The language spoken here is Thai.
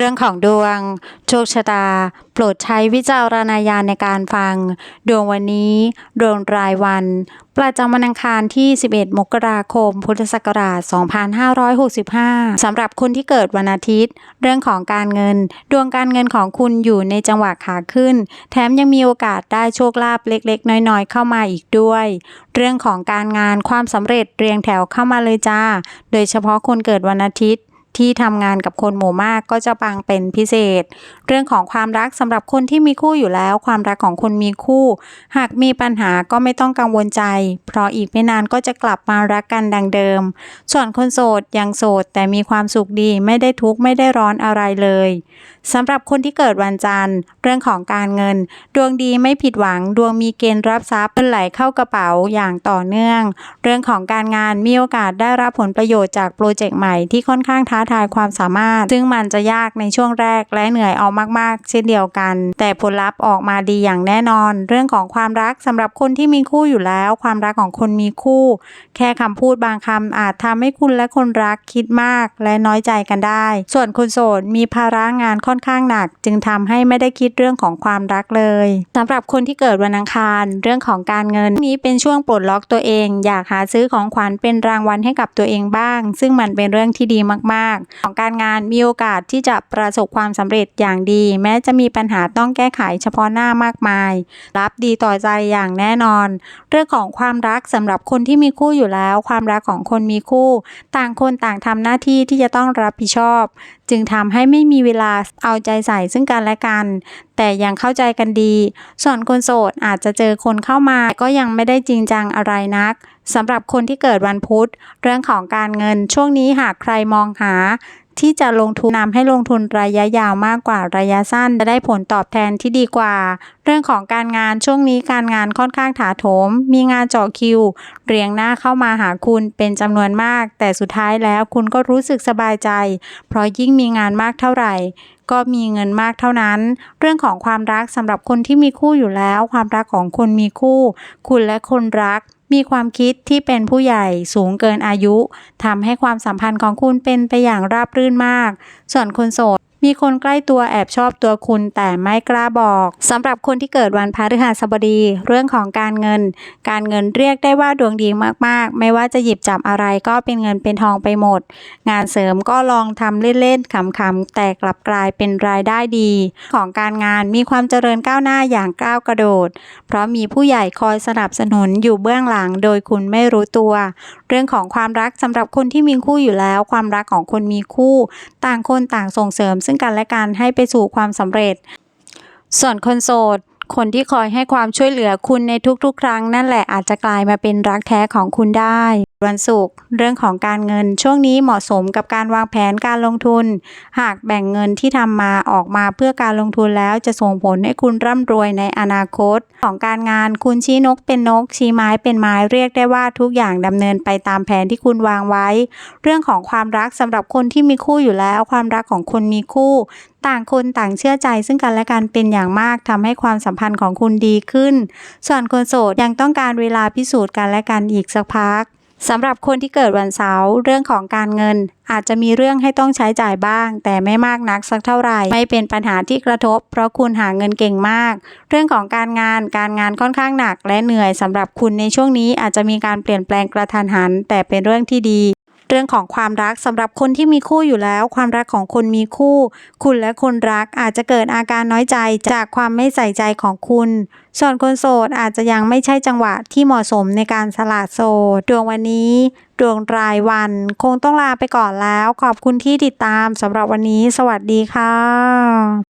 เรื่องของดวงโชคชะตา โปรดใช้วิจารณญาณในการฟัง ดวงวันนี้ ดวงรายวัน ประจำวันอังคารที่ 11 มกราคม พุทธศักราช 2565 สำหรับคนที่เกิดวันอาทิตย์ เรื่องของการเงิน ดวงการเงินของคุณอยู่ในจังหวะขาขึ้น แถมยังมีโอกาสได้โชคลาภเล็ก ๆ น้อย ๆ เข้ามาอีกด้วย เรื่องของการงานความสำเร็จเรียงแถวเข้ามาเลยจ้า โดยเฉพาะคนเกิดวันอาทิตย์ ที่ทำงานกับคนหมู่มากก็จะปังเป็นพิเศษ เรื่องของความรักสำหรับคนที่มีคู่อยู่แล้ว ความรักของคนมีคู่ หากมีปัญหาก็ไม่ต้องกังวลใจ เพราะอีกไม่นานก็จะกลับมารักกันดังเดิม ส่วนคนโสดยังโสดแต่มีความสุขดีไม่ได้ทุกข์ไม่ได้ร้อนอะไรเลยสำหรับคนที่เกิดวันจันทร์ เรื่องของการเงิน ดวงดีไม่ผิดหวัง ดวงมีเกณฑ์รับทรัพย์เงินไหลเข้ากระเป๋าอย่างต่อเนื่อง เรื่องของการงานมีโอกาสได้รับผลประโยชน์จากโปรเจกต์ใหม่ที่ค่อนข้างท้าทายความสามารถ ซึ่งมันจะยากในช่วงแรกและเหนื่อยเอามากๆ เช่นเดียวกัน แต่ผลลัพธ์ออกมาดีอย่างแน่นอน เรื่องของความรักสำหรับคนที่มีคู่อยู่แล้ว ความรักของคนมีคู่ แค่คำพูดบางคำอาจทำให้คุณและคนรักคิดมากและน้อยใจกันได้ ส่วนคนโสดมีภาระงานค่อนข้างหนัก จึงทำให้ไม่ได้คิดเรื่องของความรักเลยสำหรับคนที่เกิดวันอังคาร เรื่องของการเงินนี้เป็นช่วงปลดล็อกตัวเอง อยากหาซื้อของขวัญเป็นรางวัลให้กับตัวเองบ้าง ซึ่งมันเป็นเรื่องที่ดีมากๆของการงานมีโอกาสที่จะประสบความสำเร็จอย่างดี แม้จะมีปัญหาต้องแก้ไขเฉพาะหน้ามากมาย รับดีต่อใจอย่างแน่นอน เรื่องของความรักสำหรับคนที่มีคู่อยู่แล้ว ความรักของคนมีคู่ ต่างคนต่างทำหน้าที่ที่จะต้องรับผิดชอบ จึงทำให้ไม่มีเวลาเอาใจใส่ซึ่งกันและกัน แต่ยังเข้าใจกันดี ส่วนคนโสดอาจจะเจอคนเข้ามาก็ยังไม่ได้จริงจังอะไรนักสำหรับคนที่เกิดวันพุธ เรื่องของการเงินช่วงนี้หากใครมองหา ที่จะลงทุนนำให้ลงทุนระยะยาวมากกว่าระยะสั้น จะได้ผลตอบแทนที่ดีกว่า เรื่องของการงานช่วงนี้การงานค่อนข้างถาโถม มีงานเจาะคิว เรียงหน้าเข้ามาหาคุณเป็นจำนวนมาก แต่สุดท้ายแล้วคุณก็รู้สึกสบายใจ เพราะยิ่งมีงานมากเท่าไหร่ก็มีเงินมากเท่านั้น เรื่องของความรักสำหรับคนที่มีคู่อยู่แล้ว ความรักของคนมีคู่ คุณและคนรัก มีความคิดที่เป็นผู้ใหญ่สูงเกินอายุทำให้ความสัมพันธ์ของคุณเป็นไปอย่างราบรื่นมาก ส่วนคนโสด มีคนใกล้ตัวแอบชอบตัวคุณแต่ไม่กล้าบอกสำหรับคนที่เกิดวันพฤหัสบดี เรื่องของการเงิน การเงินเรียกได้ว่าดวงดีมากๆ ไม่ว่าจะหยิบจับอะไรก็เป็นเงินเป็นทองไปหมด งานเสริมก็ลองทำเล่นๆขำๆแต่กลับกลายเป็นรายได้ดี ของการงานมีความเจริญก้าวหน้าอย่างก้าวกระโดด เพราะมีผู้ใหญ่คอยสนับสนุนอยู่เบื้องหลังโดยคุณไม่รู้ตัว เรื่องของความรักสำหรับคนที่มีคู่อยู่แล้ว ความรักของคนมีคู่ ต่างคนต่างส่งเสริมซึ่งกันและกันให้ไปสู่ความสำเร็จ ส่วนคนโสดคนที่คอยให้ความช่วยเหลือคุณในทุกๆ ครั้งนั่นแหละอาจจะกลายมาเป็นรักแท้ของคุณได้ วันศุกร์เรื่องของการเงินช่วงนี้เหมาะสมกับการวางแผนการลงทุน หากแบ่งเงินที่ทำมาออกมาเพื่อการลงทุนแล้วจะส่งผลให้คุณร่ำรวยในอนาคต ของการงานคุณชี้นกเป็นนก ชี้ไม้เป็นไม้เรียกได้ว่าทุกอย่างดำเนินไปตามแผนที่คุณวางไว้ เรื่องของความรักสำหรับคนที่มีคู่อยู่แล้ว ความรักของคนมีคู่ต่างคนต่างเชื่อใจซึ่งกันและกันเป็นอย่างมากทำให้ความสัมพันธ์ของคุณดีขึ้น ส่วนคนโสดยังต้องการเวลาพิสูจน์กันและกันอีกสักพัก สำหรับคนที่เกิดวันเสาร์เรื่องของการเงิน อาจจะมีเรื่องให้ต้องใช้จ่ายบ้าง แต่ไม่มากนักสักเท่าไหร่ ไม่เป็นปัญหาที่กระทบ เพราะคุณหาเงินเก่งมาก เรื่องของการงานการงานค่อนข้างหนักและเหนื่อยสำหรับคุณในช่วงนี้อาจจะมีการเปลี่ยนแปลงกระทันหัน แต่เป็นเรื่องที่ดี เรื่องของความรักสำหรับคนที่มีคู่อยู่แล้ว ความรักของคนมีคู่ คุณและคนรักอาจจะเกิดอาการน้อยใจจากความไม่ใส่ใจของคุณ ส่วนคนโสดอาจจะยังไม่ใช่จังหวะที่เหมาะสมในการสละโสดดวงวันนี้ดวงรายวัน คงต้องลาไปก่อนแล้ว ขอบคุณที่ติดตามสำหรับวันนี้ สวัสดีค่ะ